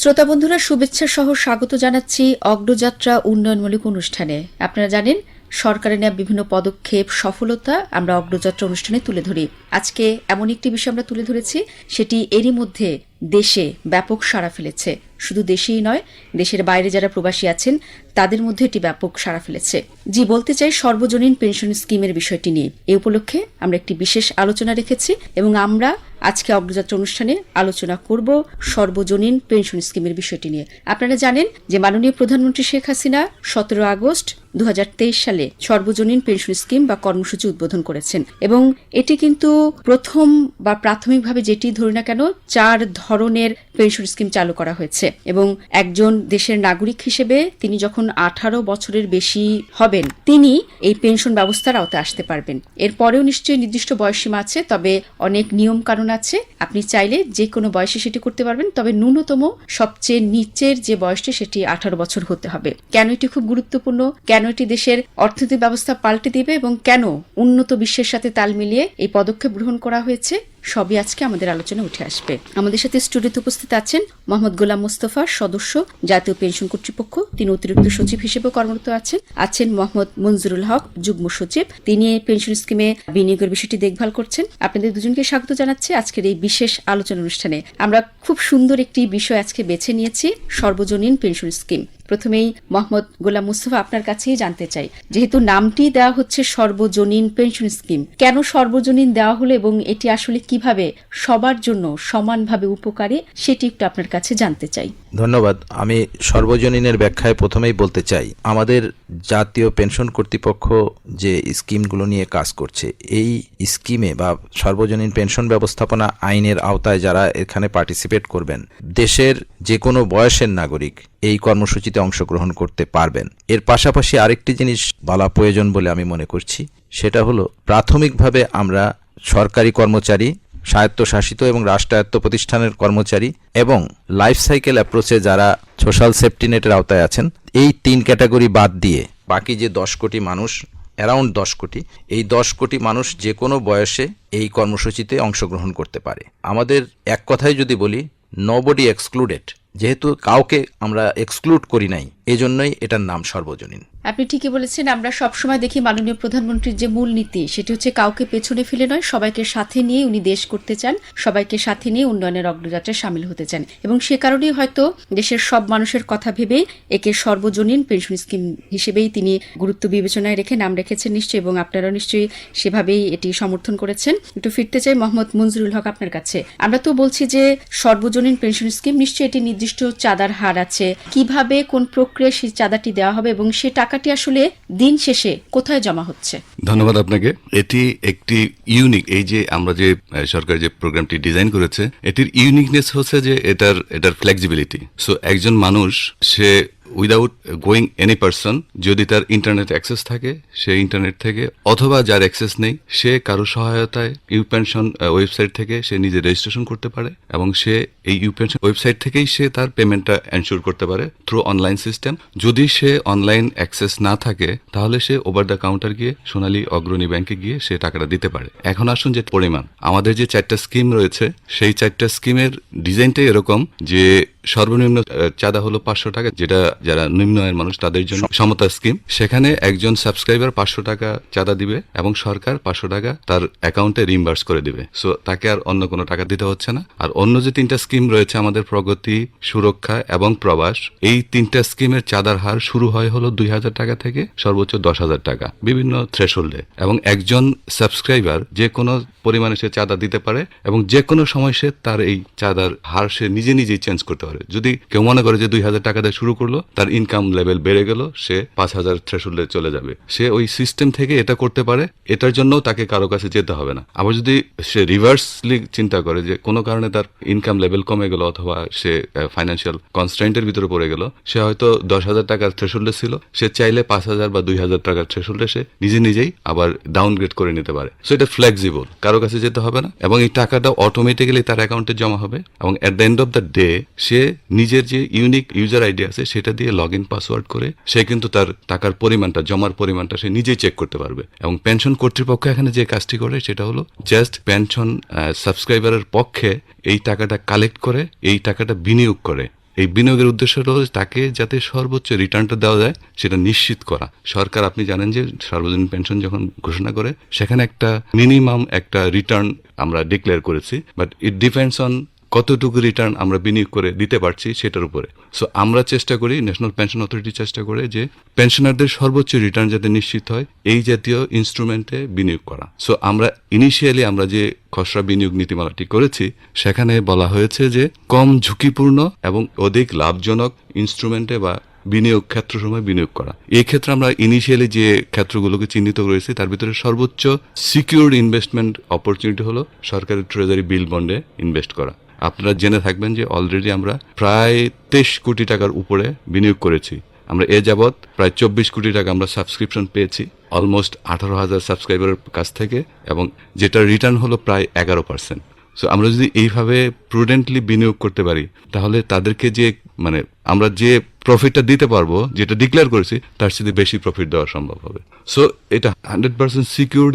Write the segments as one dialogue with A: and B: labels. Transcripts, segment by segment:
A: শ্রোতা বন্ধুরা শুভেচ্ছা সহ স্বাগত জানাচ্ছি অগ্রযাত্রা উন্নয়নমূলক অনুষ্ঠানে। আপনারা জানেন, সরকারের নেওয়া বিভিন্ন পদক্ষেপ, সফলতা আমরা অগ্রযাত্রা অনুষ্ঠানে তুলে ধরি। আজকে এমন একটি বিষয় আমরা তুলে ধরেছি, সেটি এরই মধ্যে দেশে ব্যাপক সাড়া ফেলেছে। শুধু দেশেই নয়, দেশের বাইরে যারা প্রবাসী আছেন, তাদের মধ্যে এটি ব্যাপক সাড়া ফেলেছে। জি, বলতে চাই সর্বজনীন পেনশন স্কিমের বিষয়টি নিয়ে। এ উপলক্ষে আমরা একটি বিশেষ আলোচনা রেখেছি এবং আমরা আজকে অগ্রযাত্রা অনুষ্ঠানে আলোচনা করব সর্বজনীন পেনশন স্কিমের বিষয়টি নিয়ে। আপনারা জানেন যে মাননীয় প্রধানমন্ত্রী শেখ হাসিনা সতেরো আগস্ট দু হাজার তেইশ সালে সর্বজনীন পেনশন স্কিম বা কর্মসূচি উদ্বোধন করেছেন এবং এটি কিন্তু প্রথম বা প্রাথমিকভাবে যেটি ধরি না কেন চার ধরনের পেনশন স্কিম চালু করা হয়েছে। এবং একজন দেশের নাগরিক হিসেবে তিনি যখন আঠারো বছরের বেশি হবেন, তিনি এই পেনশন ব্যবস্থার আওতায় আসতে পারবেন। এরপরেও নিশ্চয়ই নির্দিষ্ট বয়সসীমা আছে, তবে অনেক নিয়ম কানুন আছে। আপনি চাইলে যে কোনো বয়সে সেটি করতে পারবেন, তবে ন্যূনতম সবচেয়ে নিচের যে বয়সটি সেটি আঠারো বছর হতে হবে। কেন এটি খুব গুরুত্বপূর্ণ? কেন এটি দেশের অর্থনৈতিক ব্যবস্থা পাল্টে দিবে এবং কেন উন্নত বিশ্বের সাথে তাল মিলিয়ে এই পদক্ষেপ গ্রহণ করা হয়েছে? সবই আজকে আমাদের আলোচনা উঠে আসবে। আমাদের সাথে স্টুডিওতে উপস্থিত আছেন মোহাম্মদ গোলাম মুস্তফা, সদস্য, জাতীয় পেনশন কর্তৃপক্ষ। তিনি অতিরিক্ত সচিব হিসেবে কর্মরত আছেন। আছেন মোহাম্মদ মঞ্জুরুল হক, যুগ্ম সচিব। তিনি পেনশন স্কিমে বিনিয়োগের বিষয়টি দেখভাল করছেন। আপনাদের দুজনকে স্বাগত জানাচ্ছি আজকের এই বিশেষ আলোচনা অনুষ্ঠানে। আমরা খুব সুন্দর একটি বিষয় আজকে বেছে নিয়েছি, সর্বজনীন পেনশন স্কিম। প্রথমেই মোহাম্মদ গোলাম মুস্তফা আপনার কাছেই জানতে চাই। যেহেতু নামটি দেওয়া হচ্ছে সর্বজনীন পেনশন স্কিম, কেন সর্বজনীন দেওয়া হলো এবং এটি আসলে কীভাবে সবার জন্য সমানভাবে উপকারী সেটি একটু আপনার কাছে জানতে চাই।
B: ধন্যবাদ। আমি সর্বজনীনের ব্যাখ্যায় প্রথমেই বলতে চাই, আমাদের জাতীয় পেনশন কর্তৃপক্ষ যে স্কিমগুলো নিয়ে কাজ করছে, এই স্কিমে বা সর্বজনীন পেনশন ব্যবস্থাপনা আইনের আওতায় যারা এখানে পার্টিসিপেট করবেন, দেশের যে কোনো বয়সের নাগরিক এই কর্মসূচিতে অংশগ্রহণ করতে পারবেন। এর পাশাপাশি আরেকটি জিনিস বলা প্রয়োজন বলে আমি মনে করছি, সেটা হলো প্রাথমিকভাবে আমরা সরকারি কর্মচারী, স্বায়ত্তশাসিত এবং রাষ্ট্রায়ত্ত প্রতিষ্ঠানের কর্মচারী এবং লাইফ সাইকেল অ্যাপ্রোচে যারা সোশ্যাল সেফটি নেটের আওতায় আছেন, এই তিন ক্যাটাগরি বাদ দিয়ে বাকি যে দশ কোটি মানুষ অ্যারাউন্ড দশ কোটি, এই দশ কোটি মানুষ যে কোনো বয়সে এই কর্মসূচিতে অংশগ্রহণ করতে পারে। আমাদের এক কথায় যদি বলি নোবডি এক্সক্লুডেড যেহেতু কাউকে আমরা এক্সক্লুড করি নাই এজন্যই এটার নাম সর্বজনীন।
A: আপনি ঠিকই বলেছেন, আমরা সবসময় দেখি মাননীয় প্রধানমন্ত্রীর যে মূল নীতি, সেটি হচ্ছে কাউকে পেছনে ফেলে নয়, সবাইকে সাথে নিয়ে উনি দেশ করতে চান, সবাইকে সাথে নিয়ে উন্নয়নের অগ্রযাত্রায় সামিল হতে চান। এবং সে কারণেই হয়তো দেশের সব মানুষের কথা ভেবেই একে সর্বজনীন পেনশন স্কিম হিসেবেই তিনি গুরুত্ব বিবেচনায় রেখে নাম রেখেছেন নিশ্চয়ই, এবং আপনারা নিশ্চয়ই সেভাবেই এটি সমর্থন করেছেন। একটু ফিরতে চাই মোহাম্মদ মঞ্জুরুল হক আপনার কাছে। আমরা তো বলছি যে সর্বজনীন পেনশন স্কিম নিশ্চয়ই এটি নির্দিষ্ট চাঁদার হার আছে। কীভাবে, কোন প্রক্রিয়ায় সেই চাঁদাটি দেওয়া হবে এবং সে টাকাটি আসলে দিন শেষে কোথায় জমা হচ্ছে?
C: ধন্যবাদ আপনাকে। এটি একটি ইউনিক এই যে আমরা যে সরকার যে প্রোগ্রামটি ডিজাইন করেছে, এটির ইউনিকনেস হচ্ছে যে এটার এটার ফ্লেক্সিবিলিটি সো একজন মানুষ, সে উইদাউট গোয়িং এনি পার্সন যদি তার ইন্টারনেট অ্যাক্সেস থাকে, সে ইন্টারনেট থেকে, অথবা যার অ্যাক্সেস নেই, সে কারও সহায়তায় ইউ পেনশন ওয়েবসাইট থেকে সে নিজে রেজিস্ট্রেশন করতে পারে, এবং সে এই ইউ পেনশন ওয়েবসাইট থেকেই সে তার পেমেন্টটা এনশিওর করতে পারে থ্রু অনলাইন সিস্টেম যদি সে অনলাইন অ্যাক্সেস না থাকে, তাহলে সে ওভার দ্য কাউন্টার গিয়ে সোনালী অগ্রণী ব্যাংকে গিয়ে সে টাকাটা দিতে পারে। এখন আসুন যে পরিমাণ। আমাদের যে চারটা স্কিম রয়েছে, সেই চারটা স্কিমের ডিজাইনটাই এরকম যে সর্বনিম্ন চাঁদা হলো পাঁচশো টাকা, যেটা যারা নিম্ন আয়ের মানুষ, তাদের জন্য সমতা স্কিম সেখানে একজন সাবস্ক্রাইবার পাঁচশো টাকা চাঁদা দিবে এবং সরকার পাঁচশো টাকা তার অ্যাকাউন্টে রিম্বার্স করে দিবে। সো তাকে আর অন্য কোনো টাকা দিতে হচ্ছে না। আর অন্য যে তিনটা স্কিম রয়েছে আমাদের প্রগতি, সুরক্ষা এবং প্রবাস, এই তিনটা স্কিমের চাঁদার হার শুরু হয় হলো দুই হাজার টাকা থেকে সর্বোচ্চ দশ হাজার টাকা, বিভিন্ন থ্রেশহোল্ডে এবং একজন সাবস্ক্রাইবার যে কোনো পরিমাণে সে চাঁদা দিতে পারে এবং যে কোনো সময় সে তার এই চাঁদার হার সে নিজে নিজেই চেঞ্জ করতে পারে যদি কেউ মনে করে যে দুই হাজার টাকা দিয়ে শুরু করল, তার ইনকাম লেভেল বেড়ে গেল, সে পাঁচ হাজার থ্রেশহোল্ডে চলে যাবে। সে ওই সিস্টেম থেকে এটা করতে পারে, এটার জন্য তাকে কারও কাছে যেতে হবে না। আবার যদি সে রিভার্সলি চিন্তা করে যে কোনো কারণে তার ইনকাম লেভেল কমে গেল অথবা সে ফাইন্যান্সিয়াল কনস্ট্যান্টের ভিতরে পড়ে গেল, সে হয়তো দশ হাজার টাকার থ্রেশহোল্ডে ছিল, সে চাইলে পাঁচ হাজার বা দুই হাজার টাকার থ্রেশহোল্ডে সে নিজে নিজেই আবার ডাউনগ্রেড করে নিতে পারে। সো এটা ফ্লেক্সিবল কারও কাছে যেতে হবে না, এবং এই টাকাটা অটোমেটিক্যালি তার অ্যাকাউন্টে জমা হবে, এবং at the end of the day সে নিজের যে ইউনিক ইউজার আইডি আছে, সেটা দিয়ে লগ পাসওয়ার্ড করে, সে কিন্তু তার টাকার পরিমাণটা, জমার পরিমাণটা সে নিজেই চেক করতে পারবে। এবং পেনশন কর্তৃপক্ষ এখানে যে কাজটি করে সেটা হলো জাস্ট পেনশন সাবস্ক্রাইবারের পক্ষে এই টাকাটা কালেক্ট করে, এই টাকাটা বিনিয়োগ করে। এই বিনিয়োগের উদ্দেশ্য হলো তাকে যাতে সর্বোচ্চ রিটার্নটা দেওয়া যায়, সেটা নিশ্চিত করা। সরকার, আপনি জানেন যে সার্বজনীন পেনশন যখন ঘোষণা করে, সেখানে একটা মিনিমাম একটা রিটার্ন আমরা ডিক্লেয়ার করেছি বাট ইট ডিপেন্ডস অন কতটুকু রিটার্ন আমরা বিনিয়োগ করে দিতে পারছি সেটার উপরে। সো আমরা চেষ্টা করি ন্যাশনাল পেনশন অথরিটি চেষ্টা করে যে পেনশনারদের সর্বোচ্চ রিটার্ন যাতে নিশ্চিত হয়, এই জাতীয় ইনস্ট্রুমেন্টে বিনিয়োগ করা। সো আমরা ইনিশিয়ালি আমরা যে খসড়া বিনিয়োগ নীতিমালাটি করেছি, সেখানে বলা হয়েছে যে কম ঝুঁকিপূর্ণ এবং অধিক লাভজনক ইনস্ট্রুমেন্টে বা বিনিয়োগ ক্ষেত্র সময় বিনিয়োগ করা। এই ক্ষেত্রে আমরা ইনিশিয়ালি যে ক্ষেত্রগুলোকে চিহ্নিত করেছি, তার ভিতরে সর্বোচ্চ সিকিউরড ইনভেস্টমেন্ট অপরচুনিটি হলো সরকারি ট্রেজারি বিল বন্ডে ইনভেস্ট করা। আপনারা জেনে থাকবেন যে অলরেডি আমরা প্রায় তেইশ কোটি টাকার উপরে বিনিয়োগ করেছি। আমরা এ যাবৎ প্রায় চব্বিশ কোটি টাকা আমরা সাবস্ক্রিপশন পেয়েছি অলমোস্ট আঠারো হাজার সাবস্ক্রাইবারের কাছ থেকে এবং যেটা রিটার্ন হলো প্রায় এগারো পার্সেন্ট সো আমরা যদি এইভাবে প্রুডেন্টলি বিনিয়োগ করতে পারি, তাহলে তাদেরকে যে মানে আমরা যে প্রফিটটা দিতে পারব, যেটা ডিক্লেয়ার করেছি, তার সাথে বেশি প্রফিট দেওয়া সম্ভব হবে। সো এটা হান্ড্রেড পার্সেন্ট সিকিউরড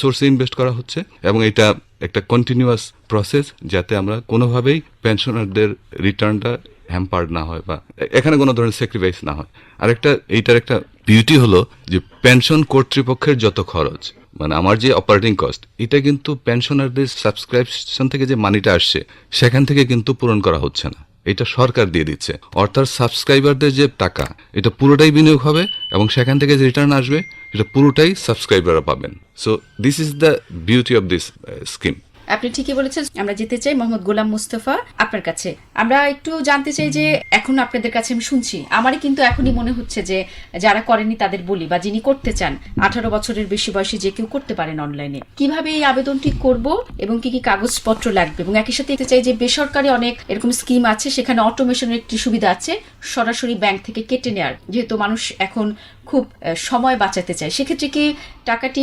C: সোর্সে ইনভেস্ট করা হচ্ছে, এবং এটা একটা কন্টিনিউয়াস প্রসেস যাতে আমরা কোনোভাবেই পেনশনারদের রিটার্নটা হ্যাম্পার্ড না হয়, বা এখানে কোনো ধরনের স্যাক্রিফাইস না হয়। আরেকটা, এইটার একটা বিউটি হলো যে পেনশন কর্তৃপক্ষের যত খরচ মানে আমার যে অপারেটিং কস্ট এটা কিন্তু পেনশনারদের সাবস্ক্রিপশন থেকে যে মানিটা আসছে, সেখান থেকে কিন্তু পূরণ করা হচ্ছে না। এটা সরকার দিয়ে দিচ্ছে। অর্থাৎ সাবস্ক্রাইবারদের যে টাকা, এটা পুরোটাই বিনিয়োগ হবে এবং সেখান থেকে যে রিটার্ন আসবে, এটা পুরোটাই সাবস্ক্রাইবাররা পাবেন। So this is the beauty of this scheme
A: আপনি ঠিকই বলেছেন, আমরা যেতে চাই মোহাম্মদ গোলাম মুস্তফা আপনার কাছে। আমরা একটু জানতে চাই যে এখন আপনাদের কাছে আমি শুনছি, আমারই কিন্তু এখনই মনে হচ্ছে যে যারা করেনি তাদের বলি বা যিনি করতে চান, আঠারো বছরের বেশি বয়সী যে কেউ করতে পারেন অনলাইনে। কীভাবে এই আবেদনটি করব এবং কি কি কাগজপত্র লাগবে? এবং একই সাথে দেখতে চাই যে বেসরকারি অনেক এরকম স্কিম আছে, সেখানে অটোমেশনের একটি সুবিধা আছে, সরাসরি ব্যাংক থেকে কেটে নেওয়ার যেহেতু মানুষ এখন খুব সময় বাঁচাতে চায়, সেক্ষেত্রে কি টাকাটি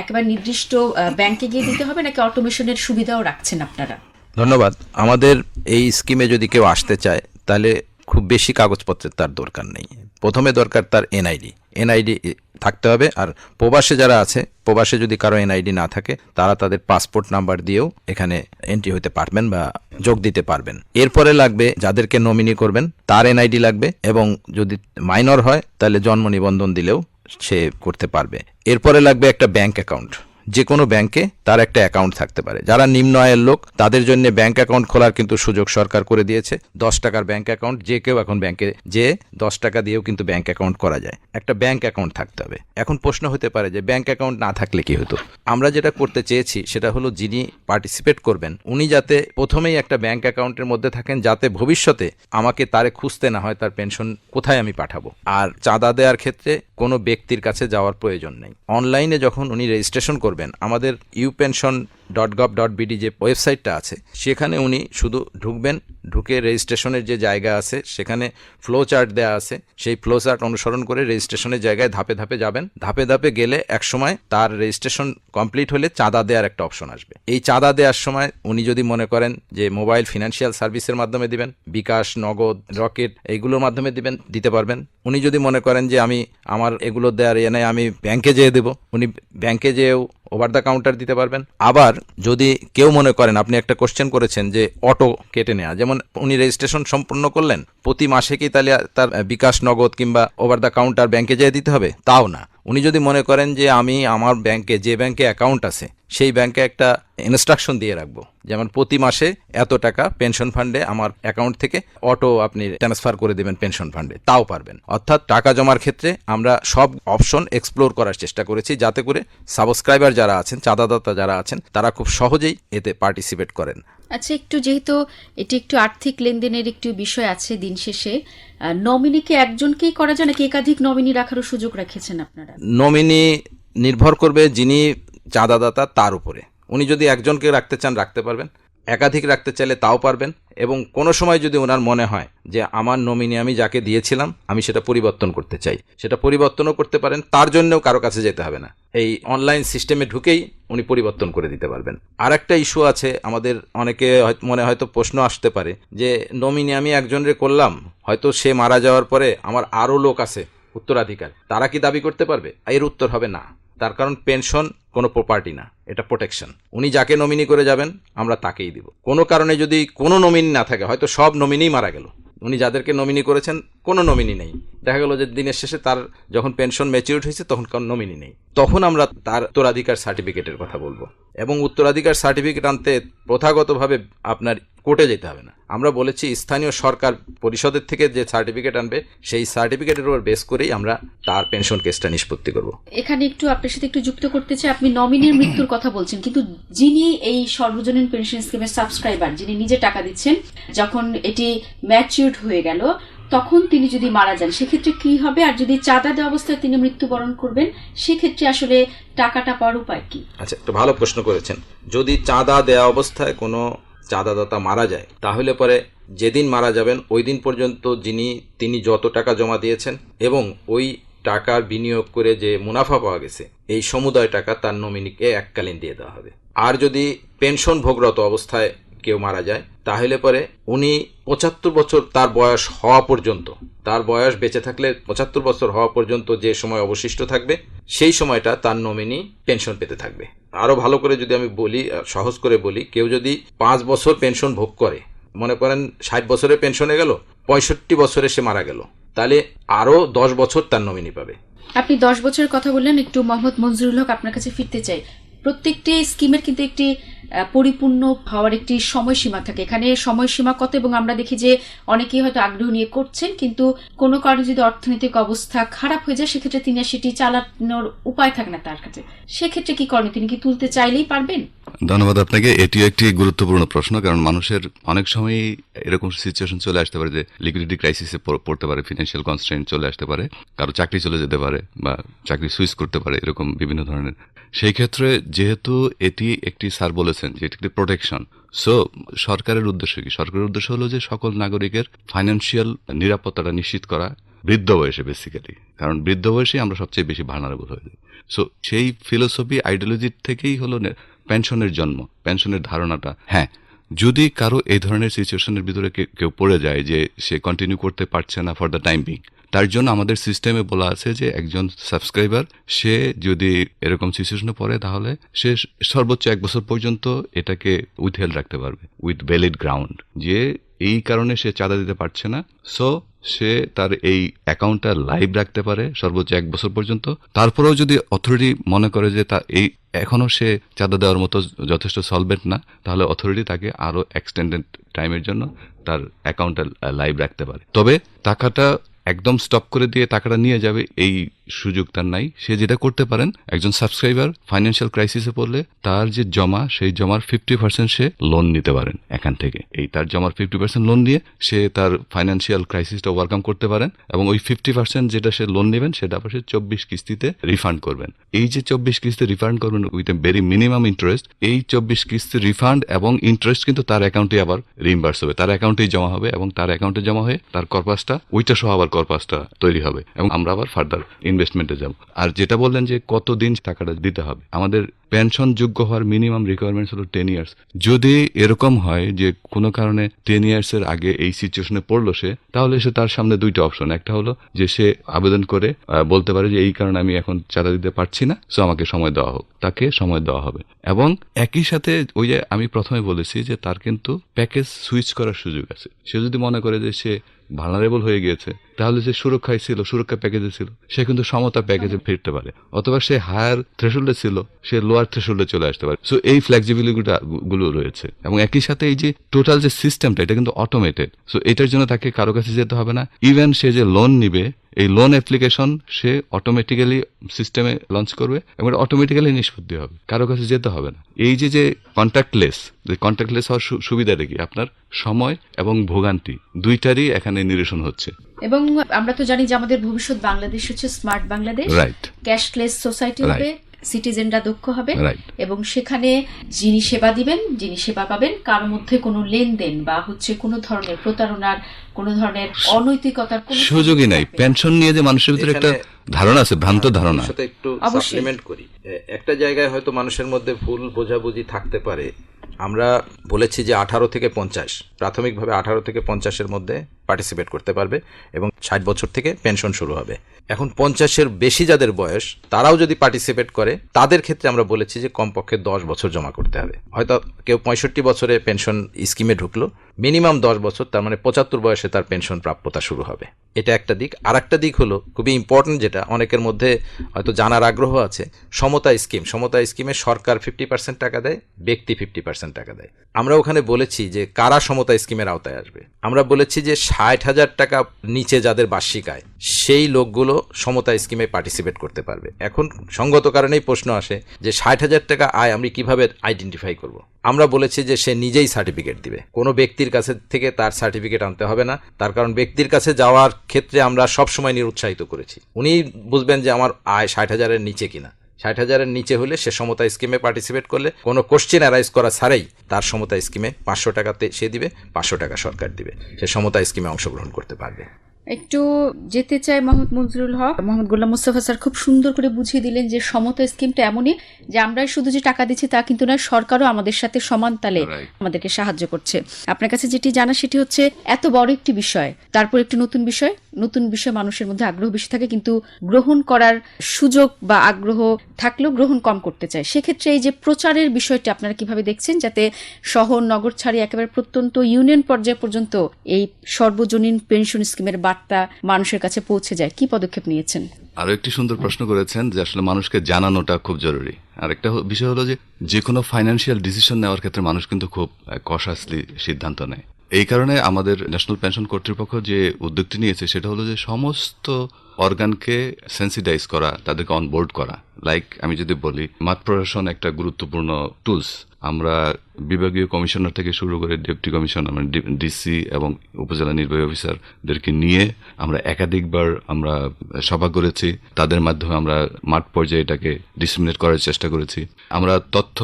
A: একেবারে নির্দিষ্ট ব্যাংকে গিয়ে দিতে হবে নাকি অটোমেশনের সুবিধাও রাখছেন আপনারা?
B: ধন্যবাদ। আমাদের এই স্কিমে যদি কেউ আসতে চায়, তাহলে খুব বেশি কাগজপত্রের তার দরকার নেই। প্রথমে দরকার তার এনআইডি এনআইডি থাকতে হবে, আর প্রবাসে যারা আছে, প্রবাসে যদি কারও এনআইডি না থাকে, তারা তাদের পাসপোর্ট নাম্বার দিয়েও এখানে এন্ট্রি হতে পারবেন বা যোগ দিতে পারবেন। এরপরে লাগবে, যাদেরকে নমিনি করবেন, তার এনআইডি লাগবে, এবং যদি মাইনর হয়, তাহলে জন্ম নিবন্ধন দিলেও সে করতে পারবে। এরপরে লাগবে একটা ব্যাংক অ্যাকাউন্ট যে কোনো ব্যাংকে তার একটা অ্যাকাউন্ট থাকতে পারে। যারা নিম্ন আয়ের লোক, তাদের জন্য ব্যাংক অ্যাকাউন্ট খোলার কিন্তু সুযোগ সরকার করে দিয়েছে। দশ টাকার ব্যাংক অ্যাকাউন্ট যে কেউ এখন ব্যাংকে যে দশ টাকা দিয়েও কিন্তু ব্যাংক অ্যাকাউন্ট করা যায়। একটা ব্যাংক অ্যাকাউন্ট থাকতে হবে। এখন প্রশ্ন হতে পারে যে ব্যাংক অ্যাকাউন্ট না থাকলে কি হতো? আমরা যেটা করতে চেয়েছি সেটা হলো যিনি পার্টিসিপেট করবেন, উনি যাতে প্রথমেই একটা ব্যাংক অ্যাকাউন্টের মধ্যে থাকেন যাতে ভবিষ্যতে আমাকে তারে খুঁজতে না হয়, তার পেনশন কোথায় আমি পাঠাবো। আর চাঁদা দেওয়ার ক্ষেত্রে কোনো ব্যক্তির কাছে যাওয়ার প্রয়োজন নেই। অনলাইনে যখন উনি রেজিস্ট্রেশন করবেন আমাদের U pension dot gov dot BD যে ওয়েবসাইটটা আছে সেখানে উনি শুধু ঢুকবেন ঢুকে রেজিস্ট্রেশনের যে জায়গা আছে, সেখানে ফ্লো চার্ট দেওয়া আছে। সেই ফ্লো চার্ট অনুসরণ করে রেজিস্ট্রেশনের জায়গায় ধাপে ধাপে যাবেন। ধাপে ধাপে গেলে একসময় তার রেজিস্ট্রেশন কমপ্লিট হলে চাঁদা দেওয়ার একটা অপশন আসবে। এই চাঁদা দেওয়ার সময় উনি যদি মনে করেন যে মোবাইল ফিনান্সিয়াল সার্ভিসের মাধ্যমে দিবেন, বিকাশ, নগদ রকেট এইগুলোর মাধ্যমে দিবেন, দিতে পারবেন। উনি যদি মনে করেন যে আমি আমার এগুলো দেওয়ার এ নেই আমি ব্যাংকে যেয়ে দেবো, উনি ব্যাংকে যেয়েও ওভার দ্য কাউন্টার দিতে পারবেন। আবার যদি কেউ মনে করেন, আপনি একটা কোশ্চেন করেছেন যে অটো কেটে নেওয়া যেমন উনি রেজিস্ট্রেশন সম্পূর্ণ করলেন, প্রতি মাসে কি তাহলে তার বিকাশ নগদ কিংবা ওভার দ্য কাউন্টার ব্যাংকে যেয়ে দিতে হবে? তাও না। উনি যদি মনে করেন যে আমি আমার ব্যাংকে যে ব্যাংকে অ্যাকাউন্ট আছে, সেই ব্যাংকে একটা ইনস্ট্রাকশন দিয়ে রাখব। যেমন প্রতি মাসে এত টাকা পেনশন ফান্ডে আমার অ্যাকাউন্ট থেকে অটো আপনি ট্রান্সফার করে দেবেন পেনশন ফান্ডে তাও পারবেন। অর্থাৎ টাকা জমার ক্ষেত্রে আমরা সব অপশন এক্সপ্লোর করার চেষ্টা করেছি, যাতে করে সাবস্ক্রাইবার যারা আছেন, চাঁদাদাতা যারা আছেন, তারা খুব সহজেই এতে পার্টিসিপেট করেন।
A: আচ্ছা একটু যেহেতু এটি একটু আর্থিক লেনদেনের একটু বিষয় আছে দিন শেষে নমিনিকে একজনকেই করা যায় নাকি একাধিক নমিনি রাখারও সুযোগ রেখেছেন আপনারা?
B: নমিনি নির্ভর করবে যিনি চাঁদাদাতা তার উপরে। উনি যদি একজনকে রাখতে চান, রাখতে পারবেন। একাধিক রাখতে চাইলে তাও পারবেন এবং কোনো সময় যদি ওনার মনে হয় যে আমার নমিনি আমি যাকে দিয়েছিলাম, আমি সেটা পরিবর্তন করতে চাই। সেটা পরিবর্তনও করতে পারেন, তার জন্যও কারও কাছে যেতে হবে না। এই অনলাইন সিস্টেমে ঢুকেই উনি পরিবর্তন করে দিতে পারবেন। আর একটা ইস্যু আছে, আমাদের অনেকে মনে হয়তো প্রশ্ন আসতে পারে যে, নমিনি আমি একজনের করলাম, হয়তো সে মারা যাওয়ার পরে আমার আরও লোক আছে, উত্তরাধিকার, তারা কি দাবি করতে পারবে? এর উত্তর হবে না। তার কারণ পেনশন কোনো প্রপার্টি না, এটা প্রোটেকশন উনি যাকে নমিনি করে যাবেন, আমরা তাকেই দিব। কোনো কারণে যদি কোনো নমিনি না থাকে, হয়তো সব নমিনিই মারা গেল। উনি যাদেরকে নমিনি করেছেন কোনো নমিনি নেই। দেখা গেল যে দিনের শেষে তার যখন পেনশন ম্যাচিউর হয়েছে, তখন কোনো নমিনি নেই। তখন আমরা তার উত্তরাধিকার সার্টিফিকেটের কথা বলব। এবং উত্তরাধিকার সার্টিফিকেট আনতে প্রথাগতভাবে আপনার কোর্টে যেতে হবে না। আমরা বলেছি, স্থানীয় সরকার পরিষদের থেকে যে সার্টিফিকেট আনবে, সেই সার্টিফিকেটের উপর বেস করেই আমরা তার পেনশন কেসটা নিষ্পত্তি করব।
A: এখানে একটু আপনার সাথে একটু যুক্ত করতে চাই। আপনি নমিনির মৃত্যুর কথা বলছেন, কিন্তু যিনি এই সর্বজনীন পেনশন স্কিমের সাবস্ক্রাইবার যিনি নিজে টাকা দিচ্ছেন, যখন এটি ম্যাচিউরড হয়ে গেল তখন তিনি যদি মারা যান, সেক্ষেত্রে কি হবে? আর যদি চাঁদা দেওয়া অবস্থায় তিনি মৃত্যুবরণ করবেন, সেক্ষেত্রে আসলে টাকাটা পাওয়ার উপায় কি?
B: আচ্ছা একটা ভালো প্রশ্ন করেছেন। যদি চাঁদা দেওয়া অবস্থায় কোনো চাঁদাদাতা মারা যায়, তাহলে পরে যেদিন মারা যাবেন, ওই দিন পর্যন্ত যিনি, তিনি যত টাকা জমা দিয়েছেন এবং ওই টাকার বিনিয়োগ করে যে মুনাফা পাওয়া গেছে, এই সমুদয় টাকা তার নমিনিকে এককালীন দিয়ে দেওয়া হবে। আর যদি পেনশন ভোগরত অবস্থায় কেউ মারা যায়, তাহলে পরে উনি পঁচাত্তর বছর তার বয়স হওয়া পর্যন্ত, তার বয়স বেঁচে থাকলে পঁচাত্তর বছর হওয়া পর্যন্ত যে সময় অবশিষ্ট থাকবে, সেই সময়টা তার নমিনি পেনশন পেতে থাকবে। আরও ভালো করে যদি আমি বলি, সহজ করে বলি, কেউ যদি পাঁচ বছর পেনশন ভোগ করে, মনে করেন ষাট বছরে পেনশনে গেল, পঁয়ষট্টি বছরে সে মারা গেল, তাহলে আরও দশ বছর তার নমিনি পাবে।
A: আপনি দশ বছরের কথা বললেন, একটু মোহাম্মদ মঞ্জুরুল হক আপনার কাছে ফিরতে চাই। প্রত্যেকটি স্কিমের কিন্তু একটি পরিপূর্ণ হওয়ার একটি সময়সীমা থাকে। এখানে সময়সীমা কত এবং আমরা দেখি যে অনেকেই হয়তো আগ্রহ নিয়ে করছেন, কিন্তু কোনো কারণে যদি অর্থনৈতিক অবস্থা খারাপ হয়ে যায়, সেক্ষেত্রে তিনি সেটি চালানোর উপায় থাকে না তার কাছে। সেক্ষেত্রে কি করেন তিনি কি তুলতে চাইলেই পারবেন?
C: ধন্যবাদ আপনাকে। এটিও একটি গুরুত্বপূর্ণ প্রশ্ন, কারণ মানুষের অনেক সময়ই এরকম সিচুয়েশন চলে আসতে পারে যে লিকুইডিটি ক্রাইসিসে পড়তে পারে ফিনান্সিয়াল কনস্ট্রেন্ট চলে আসতে পারে, কারও চাকরি চলে যেতে পারে বা চাকরি সুইচ করতে পারে, এরকম বিভিন্ন ধরনের। সেই ক্ষেত্রে যেহেতু এটি একটি স্যার বলেছেন যে এটি একটি প্রোটেকশন সো সরকারের উদ্দেশ্য কি? সরকারের উদ্দেশ্য হলো যে সকল নাগরিকের ফাইন্যান্সিয়াল নিরাপত্তাটা নিশ্চিত করা বৃদ্ধ বয়সে বেসিক্যালি কারণ বৃদ্ধ বয়সে আমরা সবচেয়ে বেশি ভার্নারেবল হয়ে যাই। সো সেই ফিলোসফি আইডিওলজির থেকেই হলো পেনশনের জন্ম, পেনশনের ধারণাটা। হ্যাঁ যদি কারও এই ধরনের সিচুয়েশনের ভিতরে কেউ পড়ে যায় যে সে কন্টিনিউ করতে পারছে না ফর দ্য টাইম বিং তার জন্য আমাদের সিস্টেমে বলা আছে যে একজন সাবস্ক্রাইবার সে যদি এরকম সিচুয়েশনে পড়ে তাহলে সে সর্বোচ্চ এক বছর পর্যন্ত এটাকে উইথহেল্ড রাখতে পারবে উইথ ভ্যালিড গ্রাউন্ড যে এই কারণে সে চাঁদা দিতে পারছে না। সো সে তার এই অ্যাকাউন্টটা লাইভ রাখতে পারে সর্বোচ্চ এক বছর পর্যন্ত। তারপরেও যদি অথরিটি মনে করে যে তা এই এখনও সে চাঁদা দেওয়ার মতো যথেষ্ট সলভেন্ট না, তাহলে অথরিটি তাকে আরও এক্সটেন্ডেড টাইমের জন্য তার অ্যাকাউন্টটা লাইভ রাখতে পারে। তবে টাকাটা একদম স্টপ করে দিয়ে টাকাটা নিয়ে যাবে এই সুযোগ তার নাই। সে যেটা করতে পারেন, একজন সাবস্ক্রাইবার ফাইন্যান্সিয়াল ক্রাইসিসে পড়লে তার যে জমা, সেই জমার ফিফটি পার্সেন্ট সে লোন নিতে পারেন এখান থেকে। এই তার জমার ফিফটি পার্সেন্ট লোন নিয়ে সে তার ফাইন্যান্সিয়াল ক্রাইসিসটা ওভারকাম করতে পারেন এবং ওই ফিফটি পার্সেন্ট যেটা সে লোন নেবেন, সেটা আবার সে চব্বিশ কিস্তিতে রিফান্ড করবেন। এই যে চব্বিশ কিস্তি রিফান্ড করবেন with a very minimum interest এই চব্বিশ কিস্তি রিফান্ড এবং ইন্টারেস্ট কিন্তু তার অ্যাকাউন্টে আবার রিইম্বার্স হবে। তার অ্যাকাউন্টেই জমা হবে এবং তার অ্যাকাউন্টে জমা হয়ে তার কর্পাসটা ওইটা সহ আবার কর্পাসটা তৈরি হবে এবং আমরা আবার ফার্দার ইনভেস্টমেন্টে যাব। আর যেটা বললেন যে কতদিন টাকাটা দিতে হবে আমাদের পেনশন যোগ্য হওয়ার মিনিমাম রিকোয়ারমেন্টস হলো টেন ইয়ার্স যদি এরকম হয় যে কোনো কারণে টেন ইয়ার্স এর আগে এই সিচুয়েশনে পড়ল সে তাহলে সে তার সামনে দুইটা অপশন একটা হলো যে সে আবেদন করে বলতে পারে যে এই কারণে আমি এখন চাঁদা দিতে পারছি না সো আমাকে সময় দেওয়া হোক। তাকে সময় দেওয়া হবে। এবং একই সাথে ওই যে আমি প্রথমে বলেছি যে তার কিন্তু প্যাকেজ সুইচ করার সুযোগ আছে। সে যদি মনে করে যে সে ভালনারেবল হয়ে গিয়েছে তাহলে যে সুরক্ষায় ছিল সুরক্ষা প্যাকেজে ছিল। সে কিন্তু সমতা প্যাকেজে ফিরতে পারে। অথবা সে হায়ার থ্রেশোল্ডে ছিল সে লোয়ার থ্রেশোল্ডে চলে আসতে পারে। সো এই ফ্লেক্সিবিলিটি গুলো রয়েছে। এবং একই সাথে এই যে টোটাল যে সিস্টেমটা এটা কিন্তু অটোমেটেড সো এটার জন্য তাকে কারও কাছে যেতে হবে না। ইভেন সে যে লোন নিবে এই লোন অ্যাপ্লিকেশন সে অটোমেটিক্যালি সিস্টেমে লঞ্চ করবে এবং এটা অটোমেটিক্যালি নিষ্পত্তি হবে। কারও কাছে যেতে হবে না। এই যে যে কন্ট্যাক্টলেস যে কন্ট্যাক্টলেস হওয়ার সুবিধাটা কি আপনার সময় এবং ভোগান্তি দুইটারই এখানে নিরসন হচ্ছে।
A: এবং আমরা তো জানি যে আমাদের ভবিষ্যৎ বাংলাদেশ হচ্ছে smart Bangladesh.
C: Right
A: cashless society হবে। সিটিজেনরা দক্ষ হবে এবং সেখানে যিনি সেবা দিবেন যিনি সেবা পাবেন কার মধ্যে কোনো লেনদেন বা হচ্ছে কোনো ধরনের প্রতারণার কোনো ধরনের অনৈতিকতার কোনো
C: সুযোগই নাই। পেনশন নিয়ে যে মানুষের ভিতরে একটা ধারণা আছে ভ্রান্ত ধারণা।
B: সাথে একটু। সাপ্লিমেন্ট করি। একটা জায়গায় হয়তো মানুষের মধ্যে ভুল বোঝাবুঝি থাকতে পারে। আমরা বলেছি যে আঠারো থেকে পঞ্চাশ। প্রাথমিকভাবে আঠারো থেকে পঞ্চাশের মধ্যে পার্টিসিপেট করতে পারবে এবং ষাট বছর থেকে পেনশন শুরু হবে। এখন পঞ্চাশের বেশি যাদের বয়স, তারাও যদি পার্টিসিপেট করে, তাদের ক্ষেত্রে আমরা বলেছি যে কমপক্ষে দশ বছর জমা করতে হবে। হয়তো কেউ পঁয়ষট্টি বছরে পেনশন স্কিমে ঢুকলো মিনিমাম দশ বছর, তার মানে পঁচাত্তর বয়সে তার পেনশন প্রাপ্যতা শুরু হবে। এটা একটা দিক। আর একটা দিক হলো, খুবই ইম্পর্টেন্ট যেটা, অনেকের মধ্যে হয়তো জানার আগ্রহ আছে, সমতা স্কিম সমতা স্কিমে সরকার ফিফটি পার্সেন্ট টাকা দেয়, ব্যক্তি ফিফটি পার্সেন্ট টাকা দেয়। আমরা ওখানে বলেছি যে কারা সমতা স্কিমের আওতায় আসবে। আমরা বলেছি যে ষাট হাজার টাকা নিচে যাদের বার্ষিক আয়, সেই লোকগুলো সমতা স্কিমে পার্টিসিপেট করতে পারবে। এখন সঙ্গত কারণেই প্রশ্ন আসে যে ষাট হাজার টাকা আয় আমি কীভাবে আইডেন্টিফাই করব? আমরা বলেছি যে সে নিজেই সার্টিফিকেট দিবে। কোনো ব্যক্তির কাছে থেকে তার সার্টিফিকেট আনতে হবে না। তার কারণ ব্যক্তির কাছে যাওয়ার ক্ষেত্রে আমরা সবসময় নিরুৎসাহিত করেছি। উনি বুঝবেন যে আমার আয় ষাট হাজারের নিচে কিনা। ষাট হাজারের নিচে হলে সে সমতা স্কিমে পার্টিসিপেট করলে কোনো কোশ্চেন অ্যারাইজ করা ছাড়াই তার সমতা স্কিমে পাঁচশো টাকাতে সে দিবে পাঁচশো টাকা সরকার দিবে। সে সমতা স্কিমে অংশগ্রহণ করতে পারবে।
A: একটু যেতে চাই মোহাম্মদ মঞ্জুরুল হক। মোহাম্মদ গোলাম মুস্তাফা স্যার খুব সুন্দর করে বুঝিয়ে দিলেন যে সমতা স্কিমটা এমনই যে আমরাই শুধু যে টাকা দিচ্ছি তা কিন্তু নয় সরকারও আমাদের সাথে সমান তালে আমাদেরকে সাহায্য করছে। আপনার কাছে যেটি জানা সেটি হচ্ছে এত বড় একটি বিষয় তারপর একটি নতুন বিষয় নতুন বিষয় মানুষের মধ্যে আগ্রহ বেশি থাকে, কিন্তু গ্রহণ করার সুযোগ বা আগ্রহ থাকলেও গ্রহণ কম করতে চায়। সেক্ষেত্রে এই যে প্রচারের বিষয়টি আপনারা কীভাবে দেখছেন যাতে শহর, নগর ছাড়িয়ে একেবারে প্রত্যন্ত ইউনিয়ন পর্যায় পর্যন্ত এই সর্বজনীন পেনশন স্কিমের বার্তা মানুষের কাছে পৌঁছে যায়? কি পদক্ষেপ নিয়েছেন?
C: আরও একটি সুন্দর প্রশ্ন করেছেন যে আসলে মানুষকে জানানোটা খুব জরুরি। আর একটা বিষয় হলো যে যে কোনো ফাইন্যান্সিয়াল ডিসিশন নেওয়ার ক্ষেত্রে মানুষ কিন্তু খুব কশাসলি সিদ্ধান্ত নেয়। এই কারণে আমাদের ন্যাশনাল পেনশন কর্তৃপক্ষ যে উদ্যোগটি নিয়েছে, সেটা হলো যে সমস্ত অর্গানকে সেন্সিটাইজ করা, তাদেরকে অনবোর্ড করা। লাইক আমি যদি বলি, মাঠ প্রশাসন একটা গুরুত্বপূর্ণ টুলস আমরা বিভাগীয় কমিশনার থেকে শুরু করে ডেপুটি কমিশনার মানে ডিসি এবং উপজেলা নির্বাহী অফিসারদেরকে নিয়ে আমরা একাধিকবার আমরা সভা করেছি। তাদের মাধ্যমে আমরা মাঠ পর্যায়ে এটাকে ডিসমিনেট করার চেষ্টা করেছি। আমরা তথ্য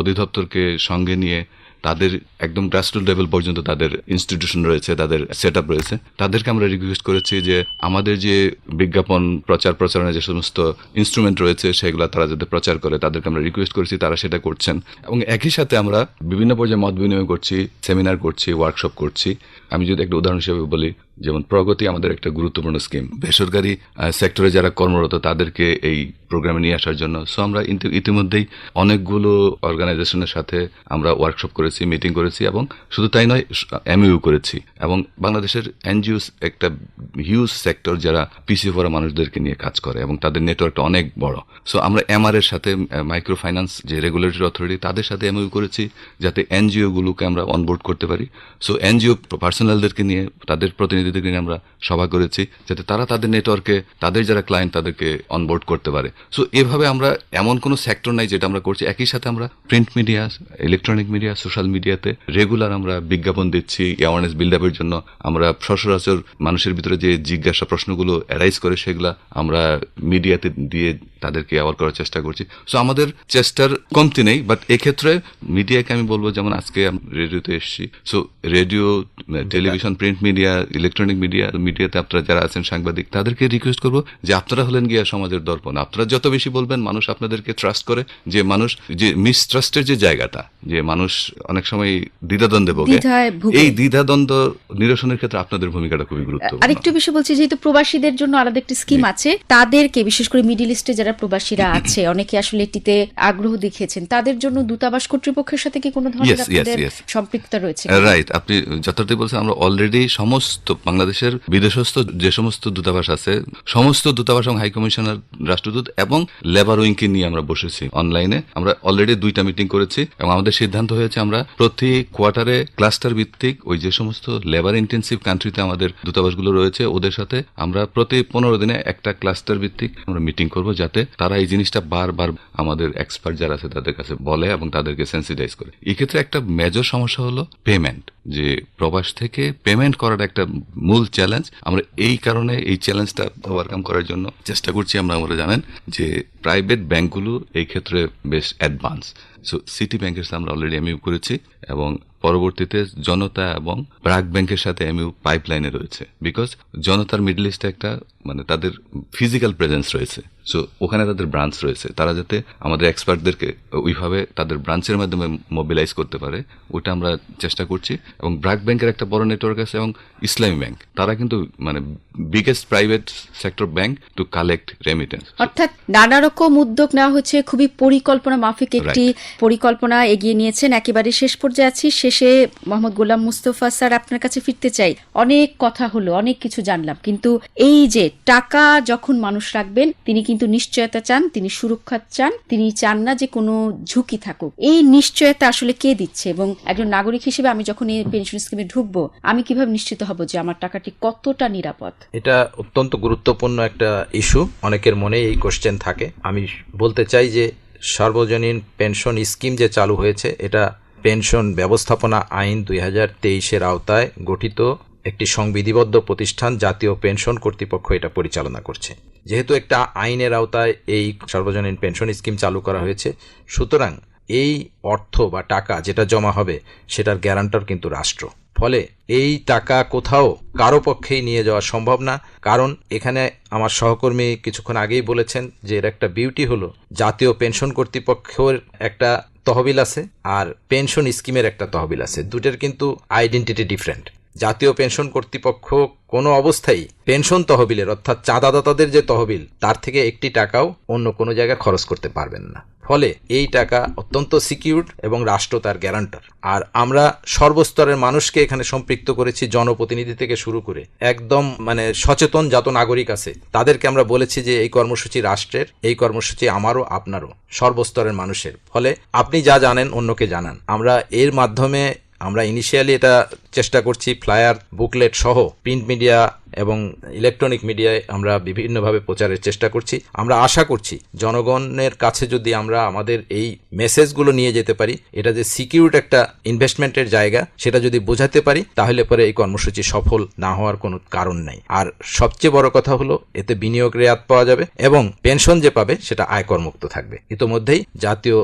C: অধিদপ্তরকে সঙ্গে নিয়ে তাদের একদম গ্রাসরুট লেভেল পর্যন্ত তাদের ইনস্টিটিউশন রয়েছে, তাদের সেট রয়েছে। তাদেরকে আমরা রিকোয়েস্ট করেছি যে আমাদের যে বিজ্ঞাপন প্রচার প্রচারণের যে সমস্ত ইনস্ট্রুমেন্ট রয়েছে, সেগুলো তারা যাতে প্রচার করে, তাদেরকে আমরা রিকোয়েস্ট করেছি, তারা সেটা করছেন। এবং একই সাথে আমরা বিভিন্ন পর্যায়ে মত বিনিময় করছি সেমিনার করছি ওয়ার্কশপ করছি। আমি যদি একটা উদাহরণ হিসেবে বলি, যেমন প্রগতি আমাদের একটা গুরুত্বপূর্ণ স্কিম বেসরকারি সেক্টরে যারা কর্মরত, তাদেরকে এই প্রোগ্রামে নিয়ে আসার জন্য। সো আমরা ইতি- ইতিমধ্যেই অনেকগুলো অর্গানাইজেশনের সাথে আমরা ওয়ার্কশপ করেছি মিটিং করেছি এবং শুধু তাই নয় এমইউ করেছি এবং বাংলাদেশের এনজিওস একটা হিউজ সেক্টর যারা পিছিয়ে পড়া মানুষদেরকে নিয়ে কাজ করে এবং তাদের নেটওয়ার্কটা অনেক বড়। সো আমরা এমআর এর সাথে মাইক্রো ফাইন্যান্স যে রেগুলেটরি অথরিটি তাদের সাথে এমইউ করেছি যাতে এনজিও গুলোকে আমরা অনবোর্ড করতে পারি। সো এনজিও পার্সোনালদেরকে নিয়ে, তাদের প্রতিনিধিদেরকে নিয়ে আমরা সভা করেছি যাতে তারা তাদের নেটওয়ার্কে তাদের যারা ক্লায়েন্ট তাদেরকে অনবোর্ড করতে পারে। সো এভাবে আমরা এমন কোনো সেক্টর নাই যেটা আমরা করছি। একই সাথে আমরা print media electronic media social মিডিয়াতে রেগুলার আমরা বিজ্ঞাপন দিচ্ছি অ্যাওয়ারনেস বিল্ড আপের জন্য। আমরা সচরাচর মানুষের ভিতরে যে জিজ্ঞাসা প্রশ্নগুলো অ্যারাইজ করে সেগুলা আমরা মিডিয়াতে দিয়ে তাদেরকে অ্যাওয়ার করার চেষ্টা করছি। সো আমাদের চেষ্টার কমতি নেই বাট এক্ষেত্রে মিডিয়াকে আমি বলব যেমন আজকে রেডিওতে এসেছি। So radio television print media electronic media মিডিয়াতে আপনারা যারা আছেন সাংবাদিক, তাদেরকে রিকোয়েস্ট করব যে আপনারা হলেন গিয়া সমাজের দর্পণ। আপনারা যত বেশি বলবেন মানুষ আপনাদেরকে ট্রাস্ট করে। যে মানুষ যে মিসট্রাস্টের যে জায়গাটা যে মানুষ অনেক সময় দ্বিধাদ্বন্দ্বে ভোগে। এই দ্বিধাদ্বন্দ্ব নিরসনের ক্ষেত্রে আপনাদের ভূমিকাটা খুবই গুরুত্বপূর্ণ।
A: আরেকটু বিষয় বলছি যেহেতু প্রবাসীদের জন্য আলাদা একটি স্কিম আছে তাদেরকে বিশেষ করে মিডিল ইস্টে যারা প্রবাসীরা আছে অনেকে আসলে এটিতে আগ্রহ দেখিয়েছেন তাদের জন্য দূতাবাস কর্তৃপক্ষের সাথে কি কোনো ধরনের আপনাদের সম্পৃক্ততা রয়েছে
C: রাইট আপনি যথার্থই বলছেন আমরা অলরেডি সমস্ত বাংলাদেশের বিদেশস্থ যে সমস্ত দূতাবাস আছে সমস্ত দূতাবাস এবং হাইকমিশনার রাষ্ট্রদূত এবং লেবার উইংকে নিয়ে আমরা বসেছি অনলাইনে আমরা অলরেডি দুইটা মিটিং করেছি এবং আমাদের সিদ্ধান্ত হয়েছে আমরা প্রতি কোয়ার্টারে ক্লাস্টার ভিত্তিক ওই যে সমস্ত লেবার ইন্টেন্সিভ কান্ট্রিতে আমাদের দূতাবাসগুলো রয়েছে, ওদের সাথে আমরা প্রতি পনেরো দিনে একটা ক্লাস্টার ভিত্তিক আমরা মিটিং করব যাতে তারা এই জিনিসটা বারবার আমাদের এক্সপার্ট যারা আছে তাদের কাছে বলে এবং তাদেরকে সেন্সিটাইজ করে। এক্ষেত্রে একটা মেজর সমস্যা হলো পেমেন্ট যে প্রবাস থেকে পেমেন্ট করার একটা মূল চ্যালেঞ্জ আমরা এই কারণে এই চ্যালেঞ্জটা ওভারকাম করার জন্য চেষ্টা করছি আমরা আমরা জানেন, যে প্রাইভেট ব্যাংকগুলো এই ক্ষেত্রে বেশ অ্যাডভান্স সো সিটি ব্যাংকের সাথে আমরা অলরেডি এমইউ করেছি এবং পরবর্তীতে জনতা এবং ব্রাক ব্যাংকের সাথে এমইউ পাইপলাইনে রয়েছে। বিকজ জনতার মিডল ইস্টে একটা মানে তাদের ফিজিক্যাল প্রেজেন্স রয়েছে। সো ওখানে তাদের ব্রাঞ্চ রয়েছে। তারা যাতে আমাদের এক্সপার্টদেরকে ওইভাবে তাদের ব্রাঞ্চের মাধ্যমে মোবিলাইজ করতে পারে ওটা আমরা চেষ্টা করছি। এবং ব্র্যাক ব্যাংকের একটা বড় নেটওয়ার্ক আছে এবং ইসলামী ব্যাংক তারা কিন্তু মানে biggest private sector bank to collect remittance
A: অর্থাৎ নানা রকম উদ্যোগ নেওয়া হচ্ছে খুবই পরিকল্পনা মাফিক একটি পরিকল্পনা এগিয়ে নিয়েছেন। একেবারে শেষ পর্যায়ে আছি। শেষে মোহাম্মদ গোলাম মুস্তফা স্যার আপনার কাছে ফিরতে চাই। অনেক কথা হলো অনেক কিছু জানলাম। কিন্তু এই যে টাকা যখন মানুষ রাখবেন তিনি কিন্তু নিশ্চয়তা চান, তিনি সুরক্ষা চান, তিনি চান না যে কোনো ঝুঁকি থাকুক। এই নিশ্চয়তা আসলে কে দিচ্ছে? এবং একজন নাগরিক হিসেবে আমি যখন এই পেনশন স্কিমে ঢুকবো, আমি কীভাবে নিশ্চিত হব যে আমার টাকাটি কতটা নিরাপদ?
B: এটা অত্যন্ত গুরুত্বপূর্ণ একটা ইস্যু অনেকের মনে এই কোশ্চেন থাকে। আমি বলতে চাই যে সর্বজনীন পেনশন স্কিম যে চালু হয়েছে, এটা পেনশন ব্যবস্থাপনা আইন দুই হাজার তেইশের আওতায় গঠিত একটি সংবিধিবদ্ধ প্রতিষ্ঠান জাতীয় পেনশন কর্তৃপক্ষ এটা পরিচালনা করছে। যেহেতু একটা আইনের আওতায় এই সর্বজনীন পেনশন স্কিম চালু করা হয়েছে, সুতরাং এই অর্থ বা টাকা যেটা জমা হবে, সেটার গ্যারান্টার কিন্তু রাষ্ট্র। ফলে এই টাকা কোথাও কারও পক্ষেই নিয়ে যাওয়া সম্ভব না। কারণ এখানে আমার সহকর্মী কিছুক্ষণ আগেই বলেছেন যে এর একটা বিউটি হলো, জাতীয় পেনশন কর্তৃপক্ষের একটা তহবিল আছে আর পেনশন স্কিমের একটা তহবিল আছে। দুটের কিন্তু আইডেন্টিটি ডিফারেন্ট। জাতীয় পেনশন কর্তৃপক্ষ কোনো অবস্থায় পেনশন তহবিলের, অর্থাৎ চাঁদাদাতাদের যে তহবিল, তার থেকে একটি টাকাও অন্য কোনো জায়গায় খরচ করতে পারবেন না। ফলে এই টাকা অত্যন্ত সিকিউরড এবং রাষ্ট্র তার গ্যারান্টার আর আমরা সর্বস্তরের মানুষকে এখানে সম্পৃক্ত করেছি, জনপ্রতিনিধি থেকে শুরু করে একদম মানে সচেতন যত নাগরিক আছে, তাদেরকে আমরা বলেছি যে এই কর্মসূচি রাষ্ট্রের, এই কর্মসূচি আমারও, আপনারও, সর্বস্তরের মানুষের। ফলে আপনি যা জানেন অন্যকে জানান। আমরা এর মাধ্যমে, আমরা ইনিশিয়ালি এটা চেষ্টা করছি, ফ্লায়ার, বুকলেট সহ প্রিন্ট মিডিয়া এবং ইলেকট্রনিক মিডিয়ায় আমরা বিভিন্নভাবে প্রচারের চেষ্টা করছি। আমরা আশা করছি জনগণের কাছে যদি আমরা আমাদের এই মেসেজগুলো নিয়ে যেতে পারি, এটা যে সিকিউরড একটা ইনভেস্টমেন্টের জায়গা, সেটা যদি বোঝাতে পারি, তাহলে পরে এই কর্মসূচি সফল না হওয়ার কোনো কারণ নেই। আর সবচেয়ে বড় কথা হলো, এতে বিনিয়োগ রেয়াত পাওয়া যাবে এবং পেনশন যে পাবে, সেটা আয়কর মুক্ত থাকবে। ইতোমধ্যেই জাতীয়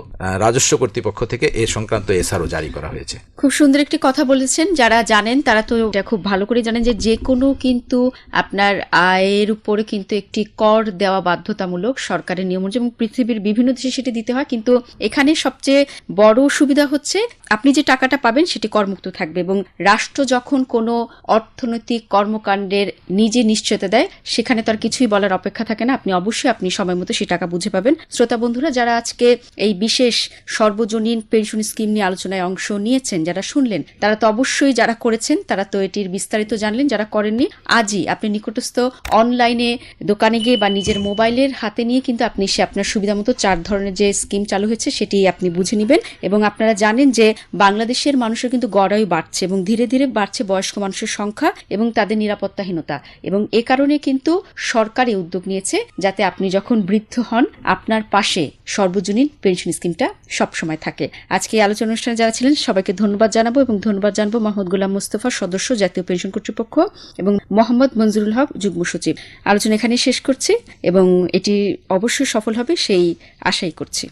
B: রাজস্ব কর্তৃপক্ষ থেকে এ সংক্রান্ত এসআরও জারি করা হয়েছে।
A: খুব সুন্দর একটি কথা বলেছেন, যারা জানেন, তারা তো এটা খুব ভালো করে জানেন যে যে কোনো কিন্তু আপনার আয়ের উপরে কিন্তু একটি কর দেওয়া বাধ্যতামূলক সরকারের নিয়ম অনুযায়ী এবং পৃথিবীর বিভিন্ন দেশে সেটি দিতে হয়। কিন্তু এখানে সবচেয়ে বড় সুবিধা হচ্ছে আপনি যে টাকাটা পাবেন সেটি করমুক্ত থাকবে এবং রাষ্ট্র যখন কোনো অর্থনৈতিক কর্মকাণ্ডের নিজে নিশ্চয়তা দেয়, সেখানে তার কিছুই বলার অপেক্ষা থাকে না। আপনি অবশ্যই আপনি সময় মতো সেই টাকা বুঝে পাবেন। শ্রোতা বন্ধুরা, যারা আজকে এই বিশেষ সর্বজনীন পেনশন স্কিম নিয়ে আলোচনায় অংশ নিয়েছেন, যারা শুনলেন, তারা তো অবশ্যই যারা করেছেন, তারা তো এটির বিস্তারিত জানলেন, যারা করেননি, আজই আপনি নিকটস্থ অনলাইনে দোকানে গিয়ে বা নিজের মোবাইলের হাতে নিয়ে কিন্তু আপনি সে আপনার সুবিধা মতো চার ধরনের যে স্কিম চালু হয়েছে, সেটি আপনি বুঝে নেবেন। এবং আপনারা জানেন যে বাংলাদেশের মানুষের কিন্তু গড়াই বাড়ছে এবং ধীরে ধীরে বাড়ছে বয়স্ক মানুষের সংখ্যা এবং তাদের নিরাপত্তাহীনতা। এবং এ কারণে কিন্তু সরকার উদ্যোগ নিয়েছে যাতে আপনি যখন বৃদ্ধ হন, আপনার পাশে সর্বজনীন পেনশন স্কিমটা সবসময় থাকে। আজকে এই আলোচনা অনুষ্ঠানে যারা ছিলেন, সবাইকে ধন্যবাদ জানাব এবং ধন্যবাদ জানাব মোহাম্মদ গোলাম মোস্তফা সদস্য, জাতীয় পেনশন কর্তৃপক্ষ এবং মোহাম্মদ মঞ্জুরুল হক, যুগ্ম সচিব। আলোচনা এখানে শেষ করছি এবং এটি অবশ্যই সফল হবে, সেই আশাই করছি।